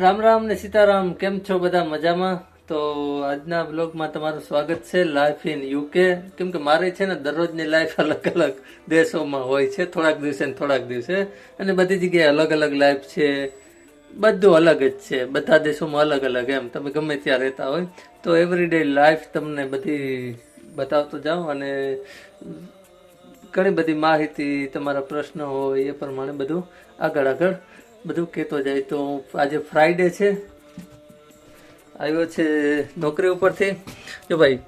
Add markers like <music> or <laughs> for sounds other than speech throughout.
રામ રામ ને સીતારામ, કેમ છો બધા મજામાં? તો આજના બ્લોગમાં તમારું સ્વાગત છે લાઈફ ઇન યુકે કેમ કે મારે છે ને દરરોજની લાઈફ અલગ અલગ દેશોમાં હોય છે, થોડાક દિવસે થોડાક દિવસે. અને બધી જગ્યાએ અલગ અલગ લાઈફ છે, બધું અલગ જ છે, બધા દેશોમાં અલગ અલગ એમ. તમે ગમે ત્યાં રહેતા હોય, તો એવરીડે લાઈફ તમને બધી બતાવતો જાઉં અને ઘણી બધી માહિતી, તમારા પ્રશ્નો હોય એ પ્રમાણે બધું આગળ આગળ બધું કહેતો જાય તો આજે ફ્રાઈડે છે. આવ્યો છે નોકરી ઉપરથી. જો ભાઈ,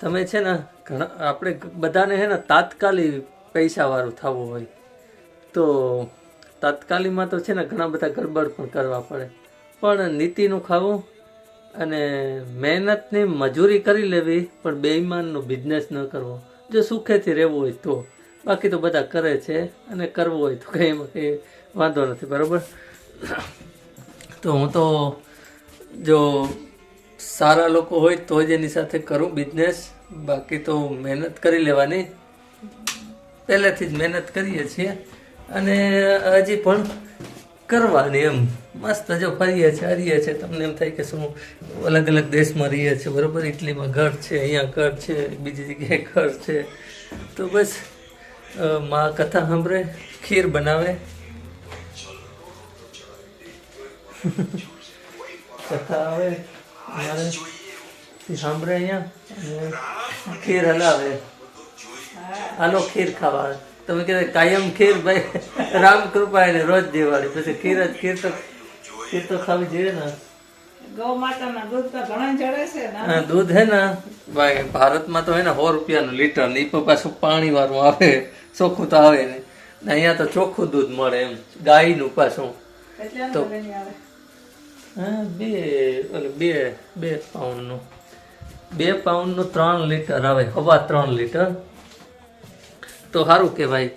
તમે છે ને ઘણા, આપણે બધાને છે ને તાત્કાલિક પૈસાવાળું થવું હોય. તો તાત્કાલિકમાં તો છે ને ઘણા બધા ગડબડ પણ કરવા પડે. પણ નીતિનું ખાવું અને મહેનતની મજૂરી કરી લેવી, પણ બેઈમાનનો બિઝનેસ ન કરવો. જો સુખેથી રહેવું હોય તો. બાકી તો બધા કરે છે અને કરવું હોય તો કંઈ એમાં કંઈ વાંધો નથી, બરાબર? તો હું તો જો સારા લોકો હોય તો જ એની સાથે કરું બિઝનેસ બાકી તો મહેનત કરી લેવાની. પહેલેથી જ મહેનત કરીએ છીએ. અને હજી પણ કરવાની એમ. મસ્ત જો ફરીએ છીએ, હરીએ છીએ. તમને એમ થાય કે શું અલગ અલગ દેશમાં રહીએ છીએ, બરાબર? ઇટલીમાં ઘર છે, અહીંયા ઘર છે, બીજી જગ્યાએ ઘર છે. તો બસ મા કથા સાંભળે, ખીર બનાવે. કથા આવે. મારે એ સાંભળે અહીંયા. ખીર હલાવે. હાલો ખીર ખાવા. તમે કહે કાયમ ખીર ભાઈ રામ કૃપા એને રોજ દિવાળી. પછી ખીર જ ખીર તો ખીર તો ખાવી જોઈએ ને. દૂધ હા, દૂધ હે ને. ભાઈ ભારતમાં તો હે ને સો રૂપિયાનું લીટર ને એ પાછું પાણી વાળું આવે. ચોખ્ખું તો આવે ને. ને અહીંયા તો ચોખ્ખું દૂધ મળે એમ. ગાયનું પાછું. તો- બે ઓલું બે બે પાઉન્ડનું બે પાઉન્ડનું ત્રણ લીટર આવે હવા ત્રણ લીટર તો સારું કહેવાય.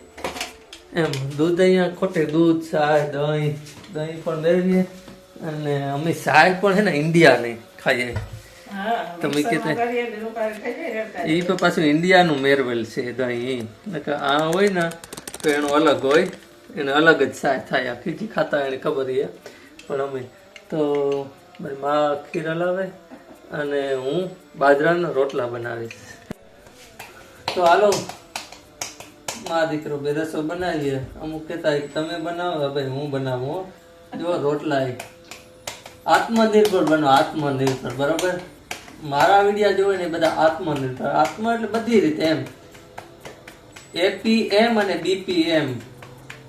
એમ દૂધ અહીંયા ખોટે દૂધ સાય દહીં દહીં પણ મેળવીએ અને અમે સાય પણ છે ને ઇન્ડિયાની ખાઈએ. તમે કીધું. એટલે. એ તો પાછું ઇન્ડિયાનું મેરવેલ છે દહીં આ હોય ને તો એનું અલગ હોય. એને અલગ જ સાય થાય આ ખીચી ખાતા એને ખબર છે. પણ અમે તો મારી મા ખીર હલાવે અને હું બાજરાના રોટલા બનાવીશ. તો હાલો, મા દીકરો બે રસો બનાવીએ. અમુક કહેતા તમે બનાવો ભાઈ હું બનાવું. જો રોટલા એક. આત્મનિર્ભર બનો, આત્મનિર્ભર, બરોબર? મારા વિડિયા જોવે ને બધા આત્મનિર્ભર. આત્મા એટલે બધી રીતે એમ. એપીએમ અને બીપીએમ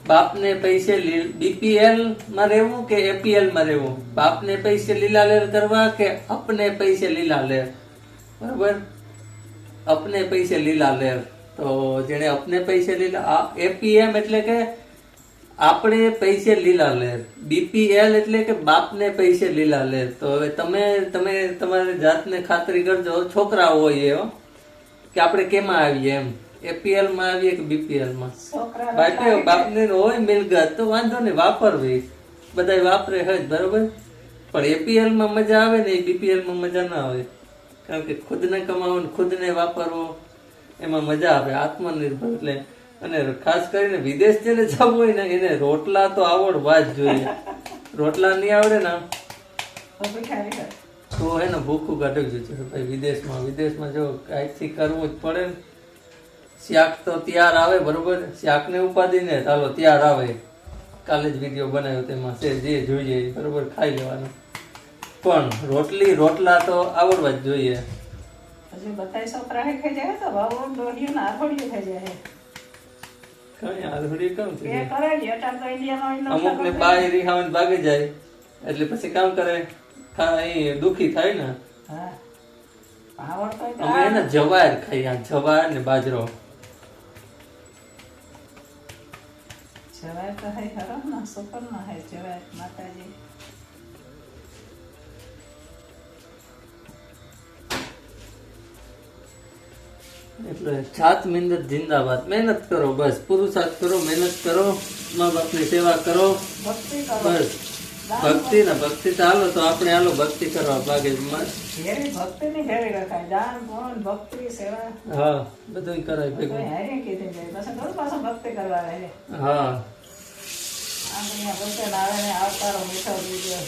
બાપને પૈસે બીપીએલમાં રહેવું કે એપીએલમાં રહેવું? બાપને પૈસે લીલા લેર કરવા કે અપને પૈસે લીલા લેર બરાબર? અપને પૈસે લીલા લેર તો જેને અપને પૈસે લીલા એપીએમ એટલે કે આપણે પૈસે લીલા લેર બીપીએલ એટલે કે બાપને પૈસે લીલા લેર તો હવે તમે તમે તમારી જાતને ખાતરી કરજો. છોકરા હોય એવો કે આપણે કેમાં આવીએ એમ? એપીએલમાં આવીએ કે બીપીએલમાં? બાપે બાપને હોય મિલકત તો વાંધો નહીં વાપરવી. બધા વાપરે હજ બરોબર? પણ એપીએલમાં મજા આવે ને એ બીપીએલમાં મજા ના આવે. કારણ કે ખુદને કમાવો ને ખુદને વાપરવો એમાં મજા આવે આત્મનિર્ભર. એટલે અને ખાસ કરીને વિદેશ જેને જવું હોય ને એને રોટલા તો આવડવા જ જોઈએ. રોટલા નહીં આવડે ને તો એને ભૂખું કાઢવું જોઈએ. ભાઈ વિદેશમાં વિદેશમાં જો કાંઈથી કરવું જ પડે ને શાક તો તૈયાર આવે બરોબર? શાકને ઉપાધિ ને ચાલો તૈયાર આવે. કાલે જ વીડિયો બનાવ્યો તેમાં છે જે જોઈએ બરોબર ખાઈ લેવાનું. પણ રોટલી રોટલા તો આવડવા જ જોઈએ. હજી બધાય છોકરા ખાઈ જાય તો ભાવ દોઢિયું ને આથોડિયું થઈ જાય. કઈ આલહુડી કેમ છે અમુક ને બાય રીહાવન ભાગી જાય. એટલે પછી કામ કરે? ખા- અહીં દુખી થાય ને. હા. અમે એને જવાર ખાઈ જવાર ને બાજરો. જવાય તો હે હરમ ના સફર ના હે જવાય માતાજી. એટલે છાત મહેનત જિંદાબાદ. મહેનત કરો બસ. પુરુષાર્થ કરો મહેનત કરો મા બાપની સેવા કરો. બસ. ભક્તિ ને ભક્તિ ચાલો તો આપણે હાલો ભક્તિ કરવા ભાગે ભક્તિ ની ઘેરી રખાય. દાન પુણ્ય ભક્તિ સેવા. હા બધું કરાય ભેગું. હારે કીધી જાય પછી ઘણું પાછું ભક્તિ કરવા રહે હા. આંગળીયા બધાને આવે ને આવકારો મીઠો દીધો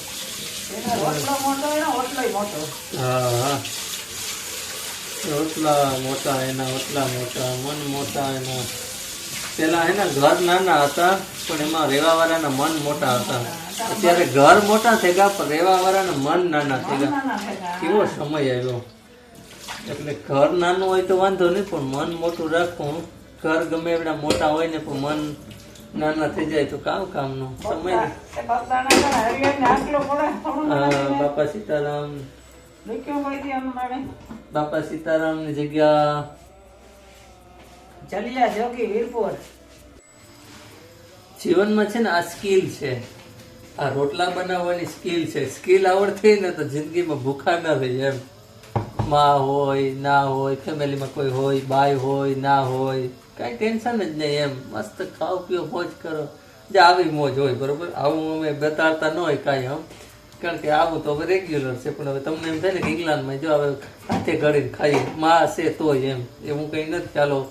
એનો રોટલો મોટો એનો ઓટલોય મોટો. હા હા. રોટલા મોટા એના ઓટલા મોટા મન મોટા એના. પેલા એના ઘર નાના હતા પણ એમાં રેવા વાળાના મન મોટા હતા. અત્યારે ઘર મોટા થઈ ગયા પણ રેવા વાળાના મન નાના થઈ ગયા કેવો સમય આવ્યો. એટલે ઘર નાનું હોય તો વાંધો નહીં પણ મન મોટું રાખવું. ઘર ગમે એવડા મોટા હોય ને પણ મન નાના થઈ જાય તો કામ કામનું. સમય બાપા સીતારામ. બાપા સીતારામની જગ્યા ચલિયા જોગી વીરપુર જીવનમાં છે ને આ સ્કિલ છે. આ રોટલા બનાવવાની સ્કિલ છે. સ્કિલ આવડતી ને તો જિંદગીમાં ભૂખા ન રહી એમ. માં હોય, ના હોય, ફેમિલીમાં કોઈ હોય બાય હોય, ના હોય, કાંઈ ટેન્શન જ નહીં એમ. મસ્ત ખાવ પીઓ, મોજ કરો. જે આવી મોજ હોય, બરોબર? આવું અમે બતાડતા ન હોય કાંઈ આમ. કારણ કે આવું તો હવે રેગ્યુલર છે, પણ હવે તમને એમ થાય ને કે ઇંગ્લેન્ડમાં જો હવે હાથે ઘડીને ખાઈએ, માં છે તોય એમ. એવું કંઈ નથી. ચાલો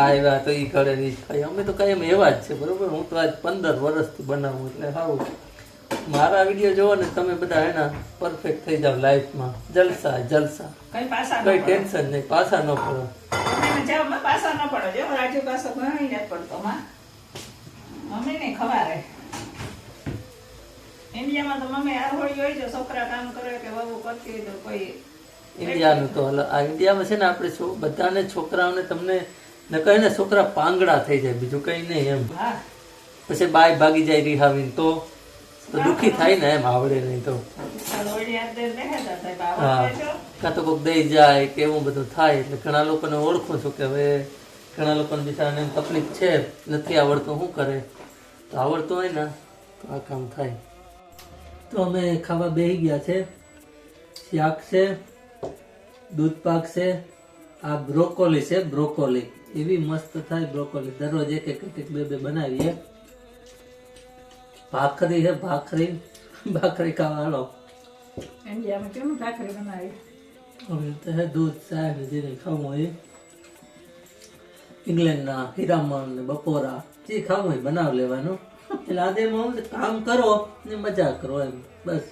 આવ્યા તો એ કરે ને ઈ જ અમે તો કાંઈ એવા જ છે બરોબર? હું તો આજ પંદર વર્ષથી બનાવું એટલે હાવ મારા વીડિયો જોવો ને તમે બધા એના પરફેક્ટ થઈ જાવ લાઈફમાં જલસા જલસા. કઈ પાસા કઈ ટેન્શન નહીં પાછા ન પડો. પાસા ન પડો જો. રાજુ પાસો ઘણી નથી પડતો માં. મમ્મી ને ખવારે. ઇન્ડિયામાં તો મમ્મી આરહોળી હોય છોકરા કામ કરે કે બહુ કરતી હોય તો કોઈ ઇન્ડિયાનું તો આ ઇન્ડિયામાં છે ને આપણે બધાને છોકરાઓને તમને ન કહે ને છોકરા પાંગડા થઈ જાય, બીજું કઈ નહીં એમ. પછી બાય ભાગી જાય રિહાવીને તો તો દુઃખી થાય ને એમ, આવડે નહીં તો. હા. કાં તો કોઈક દઈ જાય કે એવું બધું થાય, એટલે ઘણા લોકોને ઓળખું છું કે હવે ઘણા લોકોને બિચારાને એમ તકલીફ છે, નથી આવડતું, શું કરે? તો આવડતું હોય ને, તો આ કામ થાય. તો અમે ખાવા બેસી ગયા છે. શાક છે, દૂધ પાક છે, આ બ્રોકોલી છે, બ્રોકોલી. એવી મસ્ત થાય બ્રોકોલી. દરરોજ એક એક એક બે બે બનાવીએ. ભાખરી છે ભાખરી. ભાખરી ખાવા હાલો. ઇન્ડિયામાં કેમ ભાખરી બનાવી હવે તો હે દૂધ ચા જેને ખાવું હોય. ઇંગ્લેન્ડના હીરામણ ને બપોરા જે ખાવું હોય બનાવ લેવાનું. એટલે આદેમાં કામ કરો ને મજા કરો એમ. બસ.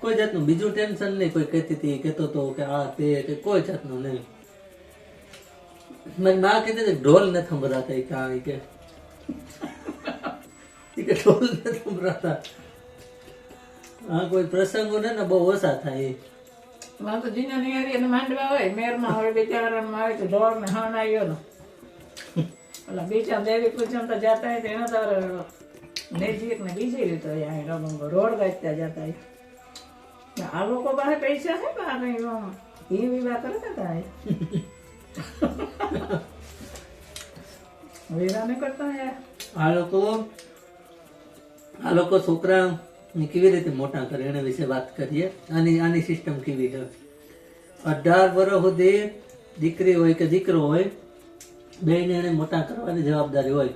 કોઈ જાતનું બીજું ટેન્શન નહીં કોઈ કહેતી હતી કહેતો તો કે આ તે કે કોઈ જાતનું નહીં. મારી માં કહેતી હતી ઢોલ નથી થંભરાતા એ કાં કે. ઈ કે ઢોલ નથી થંભરાતા. હા કોઈ પ્રસંગો ને ને બહુ ઓછા થાય એ માં તો જીના નિહારી અને માંડવા હોય, મેરમાં હોય, બિચારામાં આવે તો ઢોર ને હણ આવ્યો ને. ઓલા બીજા દેવી પૂજન તો જાતા હોય તો એના તો નજીક ને બીજી રીતે અહીં રમંગો રોડ ગાજતા જતા હોય આ લોકો પાસે પૈસા છે બહાર એ વિવાહ કરતા હતા <laughs> આ લોકો છોકરા કેવી રીતે મોટા કરે, એના વિશે વાત કરીએ. આની આની સિસ્ટમ કેવી છે? અઢાર વર્ષ સુધી દીકરી હોય કે દીકરો હોય બેને એને મોટા કરવાની જવાબદારી હોય.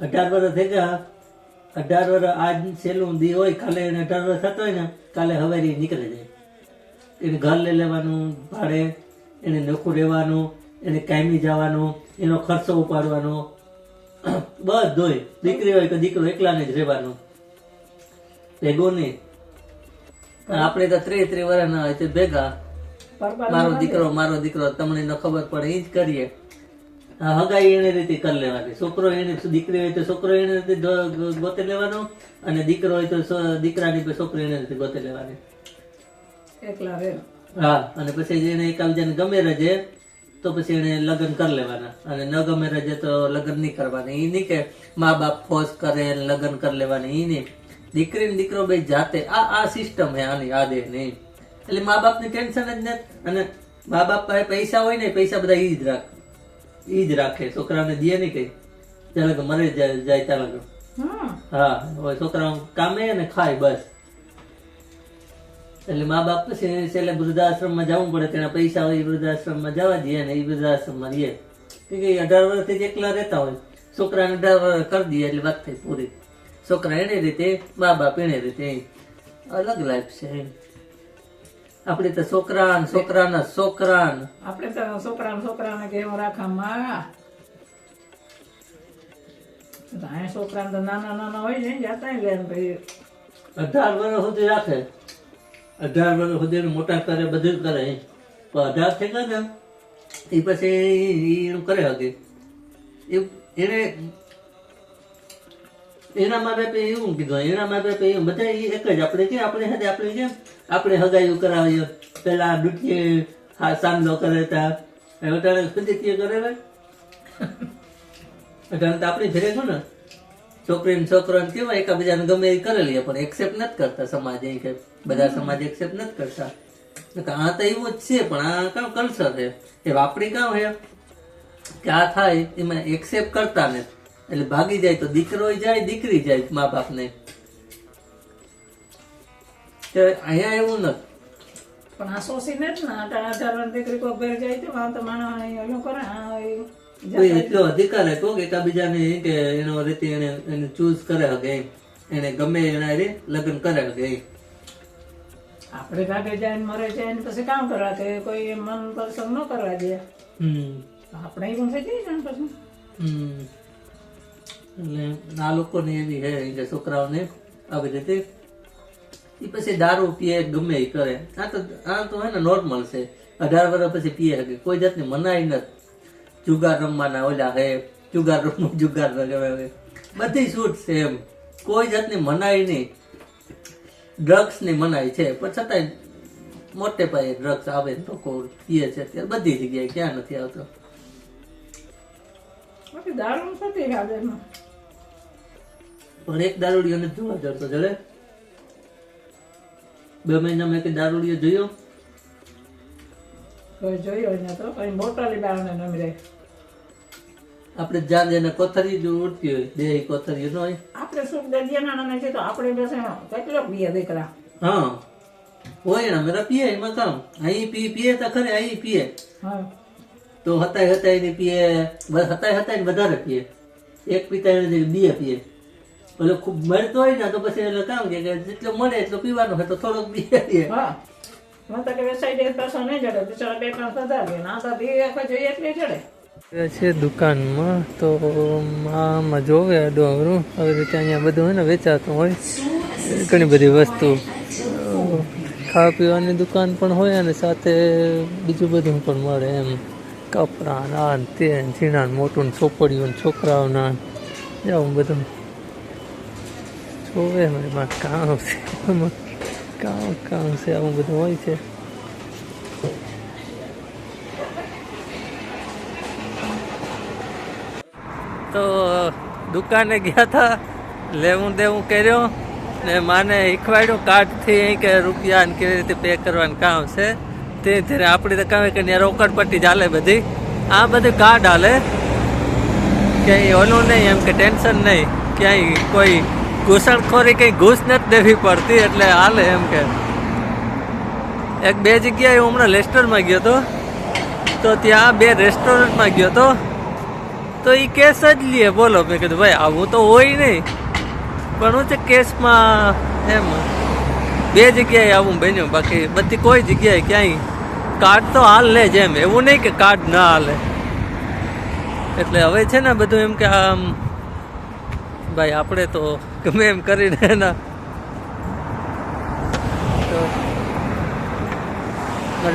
અઢાર વર્ષ થઈ ગયા. અઢાર વર્ષ આજ છેલ્લું દી હોય, કાલે એને અઢાર વર્ષ થતો હોય ને, કાલે હવેરી નીકળી જાય. એને ઘર લઈ લેવાનું, ભાડે, એને નોખું રહેવાનું એને કાયમી જવાનું એનો ખર્ચો ઉપાડવાનો. બધોય દીકરી હોય કે દીકરો એકલાને જ રહેવાનું. ભેગો નહીં આપણે તો ત્રે ત્રીસ વર્ષના હોય તે ભેગા. મારો દીકરો મારો દીકરો તમને ન ખબર પડે એ જ કરીએ. હગાઈ એને રીતે કરી લેવાની. છોકરો એને દીકરી હોય તો છોકરો એને રીતે ગો- ગો- લેવાનો અને દીકરો હોય તો દીકરાની છોકરી એને રીતે ગોતે લેવાની. એકલા રહે હા અને પછી એને એકાબીજાને ગમે રજે તો પછી એને લગ્ન કરી લેવાના. અને ન ગમે રજે તો લગ્ન નહીં કરવાના. એ નહીં કે મા બાપ ફોર્સ કરે લગ્ન કરી લેવાની. એ નહીં. દીકરી ને દીકરો બે જાતે. આ આ સિસ્ટમ હે આની આદે નહીં એટલે મા બાપની ટેન્શન જ નથી. અને મા બાપ પાસે પૈસા હોય ને પૈસા બધા ઈ જ રાખે. ઈ જ રાખે. છોકરાને દે નહીં કઈ. ચાલે મરે જાય હમ. હા હવે છોકરા કામે અને ખાય બસ. એટલે મા બાપ પછી છેલ્લે વૃદ્ધાશ્રમમાં જવું પડે તેના પૈસા હોય એ વૃદ્ધાશ્રમમાં જવા દઈએ ને એ વૃદ્ધાશ્રમમાં રહીએ કે અઢાર વર્ષથી જ એકલા રહેતા હોય. છોકરાને અઢાર વર્ષ કરી દઈએ એટલે વાત થઈ પૂરી. છોકરા એને રીતે મા બાપ એને રીતે. અલગ લાઈફ છે. આપણે તો છોકરા ને છોકરાના. છોકરા ને આપણે તો છોકરા છોકરાને કેવું રાખવામાં છોકરા તો નાના નાના હોય ને જતા લે અઢાર વર્ષ સુધી રાખે. અઢાર વર્ષ સુધી મોટા કરે બધું કરે પણ અઢાર થઈ ગયા ને એ પછી એનું કરે હગે. એને એના મા બાપે એવું કીધું એના મા બાપે એવું બધા એ એક જ આપણે કે આપણે સાથે આપણે કે આપણે હગાયું કરાવીએ. પેલા ડૂટીએ સામનો કરે તા. અટાણે સુધી કરે ભાઈ અટાણે તો આપણે ફેરે છો ને? છોકરી ને છોકરાને કેવાય એકબીજાને ગમે એ કરી લઈએ પણ એક્સેપ્ટ નથી કરતા સમાજ એ કે બધા સમાજ એક્સેપ્ટ નથી કરતા. આ તો એવું જ છે પણ આ કામ કલ્ચર છે. એ વાપરી કામ હે. કે આ થાય એમાં એક્સેપ્ટ કરતા ને. એટલે ભાગી જાય તો દીકરો જાય દીકરી જાય મા બાપને તો અહીંયા એવું નથી. પણ આ સોસી નથી ને દીકરી કોઈ ઘેર જાય તો માણસ કરે એ કોઈ અધિકાર હતો કે એકબીજાને કે એનો રીતે એને એને ચૂઝ કરે હકે એને ગમે એના રે લગ્ન કરે એમ. આપણે ગાડે જાય ને મરે જાય ને પછી કામ કરવા કે કોઈ મન પસંદ ન કરવા દે. હમ. આપણે થઈ જાય ને પછી. હમ. એટલે આ લોકોને એવી હે કે છોકરાઓને આવી રીતે એ પછી દારૂ પીએ ગમે એ કરે. આ તો આ તો હે ને નોર્મલ છે. અઢાર વર્ષ પછી પીએ શકે. કોઈ જાતની મનાઈ નથી. જુગાર રમવાના ઓલા હે જુગાર રમવું જુગાર રમે બધી છૂટ છે એમ. કોઈ જાતની મનાઈ નહીં. ડ્રગ્સની મનાઈ છે. પણ છતાંય મોટે પાયે ડ્રગ્સ આવે લોકો પીએ છે અત્યારે. બધી જગ્યાએ ક્યાં નથી આવતો. પણ એક દારૂડીઓને જોવા જડતો જડે બે મહિનામાં એક દારૂડીઓ જોયો. કોઈ જોયો ને તો કઈ બોટલી બારણે નમી રહે આપણે જ્યાં જઈને કોથરી જો ઉડતી હોય બે કોથરી ન હોય? આપણે સુખ દરિયાના નામે છે તો આપણે બસ કેટલો પીએ દીકરા. હા. હોય ને મેરા પીએ એમાં કામ. અહીં પી પીએ તો ખરે અહીં પીએ. હા. તો હતાય હતાય ને પીએ હતાય હતાય ને વધારે પીએ. એક પીતા એને બે પીએ. એટલે ખૂબ મળતો હોય ને તો પછી એટલે કામ કે જેટલો મળે એટલો પીવાનો હોય તો થોડોક પીએ. દુકાનમાં, તો આમાં જોવે ડોંગરું, આવી રીતે અહીંયા બધું હોય ને વેચાતું હોય. ઘણી બધી વસ્તુ ખાવા પીવાની દુકાન પણ હોય અને સાથે બીજું બધું પણ મળે એમ. કપડાં નાન તે ઝીણા મોટું ચોપડીઓ છોકરાઓના એવું બધું. જોવે મારી કામ છે. કામ કામ છે આવું બધું હોય છે તો દુકાને ગયા હતા લેવું દેવું કર્યો ને માને શીખવાડ્યું કાર્ડથી કે રૂપિયા ને કેવી રીતે પે કરવાનું કામ છે. તે ધીરે આપણી તો કામ કે રોકડ પટ્ટી ચાલે બધી. આ બધું કાર્ડ હાલે. ક્યાંય ઓલું નહીં, એમ કે ટેન્શન નહીં. ક્યાંય કોઈ ઘૂસણખોરી કંઈ ઘૂસ નથી દેવી પડતી એટલે હાલે એમ કે. એક બે જગ્યાએ હું હમણાં રેસ્ટોરન્ટમાં ગયો હતો. તો ત્યાં બે રેસ્ટોરન્ટમાં ગયો હતો. તો એ કેસ જ લે, બોલો. મેં કીધું, ભાઈ, આવું તો હોય નહીં. પણ હું છે કેસમાં એમ બે જગ્યાએ આવું બન્યું. બાકી બધી કોઈ જગ્યાએ ક્યાંય કાર્ડ તો હાલ લે જ એમ. એવું નહીં કે કાર્ડ ના હાલે. એટલે હવે છે ને બધું એમ કે આમ, ભાઈ, આપણે તો ગમે એમ કરીને એના. તો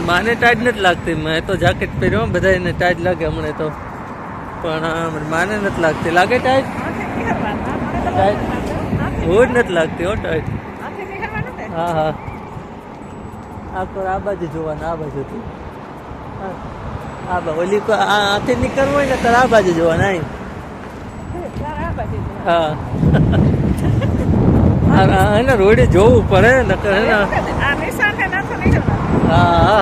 માને ટાઈટ નથી લાગતી. મેં તો જાકેટ પહેર્યો બધા એને ટાઈટ લાગે હમણાં તો. પણ માને નથી લાગતી. લાગે ટાઈટ? હું જ નથી લાગતી હો ટાઈટ. હા હા આ તો આ બાજુ જોવાનું આ બાજુથી આ બા ઓલી આથી નીકળવું હોય ને તો આ બાજુ જોવાનું. હા. <laughs> એને રોડે જોવું પડે નકર હે હા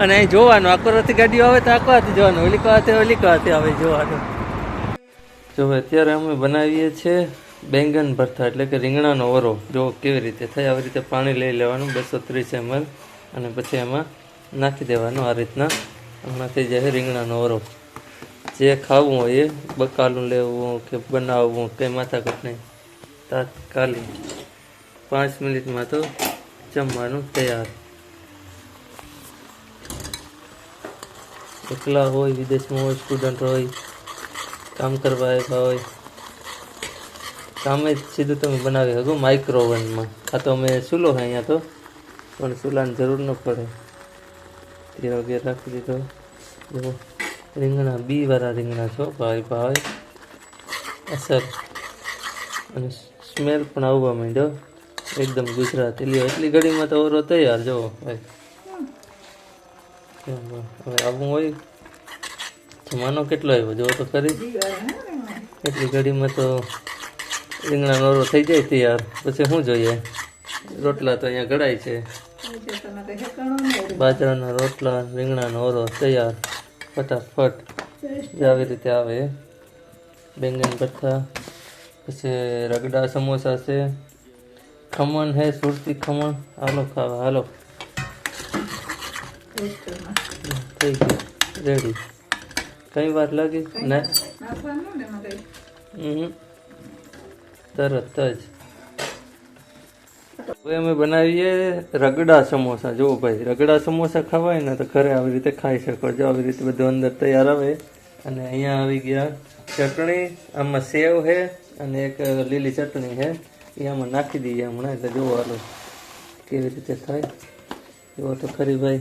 અને અહીં જોવાનું આકોરાથી ગાડીઓ આવે તો આકવાથી જોવાનું ઓલી કવાથી ઓલી કવાથી આવે જોવાનું. જો અત્યારે અમે બનાવીએ છીએ બેંગન ભરતા એટલે કે રીંગણાનો વરો. જો કેવી રીતે થાય આવી રીતે પાણી લઈ લેવાનું બસો ત્રીસ એમએલ. અને પછી એમાં નાખી દેવાનું આ રીતના. હમણાં થઈ જાય રીંગણાનો વરો. જે ખાવું હોય એ બકાલું લેવું કે બનાવવું કંઈ માથાકૂટ નહીં. તાત્કાલિક પાંચ મિનિટમાં તો જમવાનું તૈયાર. એકલા હોય, વિદેશમાં હોય સ્ટુડન્ટ હોય, કામ કરવા આવ્યા હોય. જ સીધું તમે બનાવી શકો માઇક્રો ઓવનમાં આ તો અમે ચૂલો છે અહીંયા તો, પણ ચૂલાની જરૂર ન પડે. તેલ વગેરે રાખી દીધો. રીંગણા બી વાળા રીંગણા છો, ભાઈ ભાઈ, અસર. અને સ્મેલ પણ આવવા માંડ્યો. એકદમ ગુજરાતી લ્યો એટલી ઘડીમાં તો ઓરો તૈયાર જો ભાઈ હવે? આવું હોય? જમાનો કેટલો આવ્યો? જો તો ખરી. એટલી ઘડીમાં તો રીંગણાનો ઓરો થઈ જાય તૈયાર. પછી શું જોઈએ? રોટલા તો અહીંયા ઘડાય છે. બાજરાના રોટલા, રીંગણાનો ઓરો તૈયાર. ફટાફટ. આવી રીતે આવે. બેંગન ભરતા પછી રગડા સમોસા છે. ખમણ હે સુરતી ખમણ. હાલો ખાવા હાલો. થઈ ગયું. રેડી કઈ વાર લાગી? ને. હમ. તરત જ. હવે અમે બનાવીએ રગડા સમોસા. જુઓ ભાઈ રગડા સમોસા ખવાય ને તો ઘરે આવી રીતે ખાઈ શકો જો આવી રીતે બધું અંદર તૈયાર આવે. અને અહીંયા આવી ગયા ચટણી. આમાં સેવ છે અને એક લીલી ચટણી છે, એ આમાં નાખી દઈએ હમણાં, એટલે જુઓ હાલો કેવી રીતે થાય. એવો તો ખરી ભાઈ,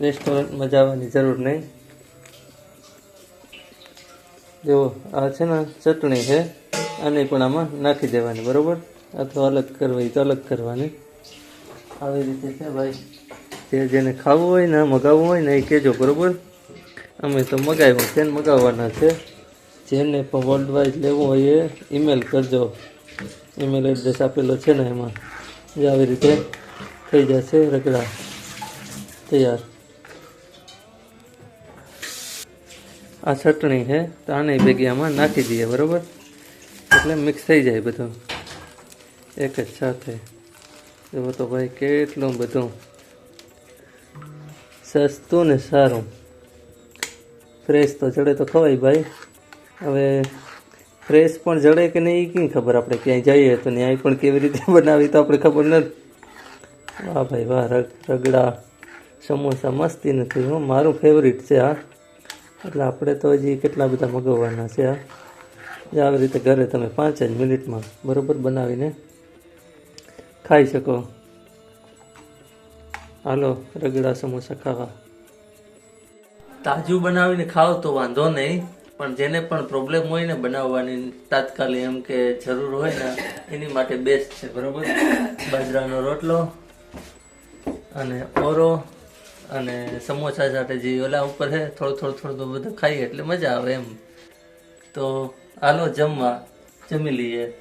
રેસ્ટોરન્ટમાં જવાની જરૂર નહીં. જો આ છે ને ચટણી છે આને પણ આમાં નાખી દેવાની, બરાબર? અથવા અલગ કરવી તો અલગ કરવાની. આવી રીતે છે ભાઈ, જે જેને ખાવું હોય ને, મગાવવું હોય ને, એ કહેજો, બરોબર? અમે તો મગાવ્યું છે ને, મગાવવાના છે. જેને પણ વર્લ્ડ વાઇડ લેવું હોય એ ઈમેલ કરજો. ઈમેલ એડ્રેસ આપેલો છે ને એમાં. જે આવી રીતે થઈ જશે રગડા. તૈયાર. આ ચટણી છે તો આને ભેગી નાખી દઈએ, બરોબર? એટલે મિક્સ થઈ જાય બધું. એક જ સાથે. એવો તો ભાઈ કેટલું બધું. સસ્તું ને સારું. ફ્રેશ તો ચડે તો ખવાય ભાઈ. હવે ફ્રેશ પણ જડે કે નહીં કંઈ ખબર આપણે ક્યાંય જઈએ તો ન્યાય પણ કેવી રીતે <laughs> બનાવી તો આપણે ખબર નથી. વાહ ભાઈ વાહ, રગ, રગડા, સમોસા મસ્તી નથી હો. મારું ફેવરિટ છે આ એટલે આપણે તો હજી કેટલા બધા મગાવવાના છે આ આવી રીતે ઘરે તમે પાંચ જ મિનિટમાં બરાબર બનાવીને ખાઈ શકો. હાલો, રગડા, સમોસા ખાવા. તાજું બનાવીને ખાવ તો વાંધો નહીં. પણ જેને પણ પ્રોબ્લેમ હોય ને બનાવવાની તાત્કાલિક એમ કે જરૂર હોય ને, એની માટે બેસ્ટ છે, બરોબર? બાજરાનો રોટલો અને ઓરો અને સમોસા સાથે જે ઓલા ઉપર છે થોડું થોડું થોડું બધું ખાઈએ એટલે મજા આવે એમ. તો હાલો જમવા, જમી લઈએ.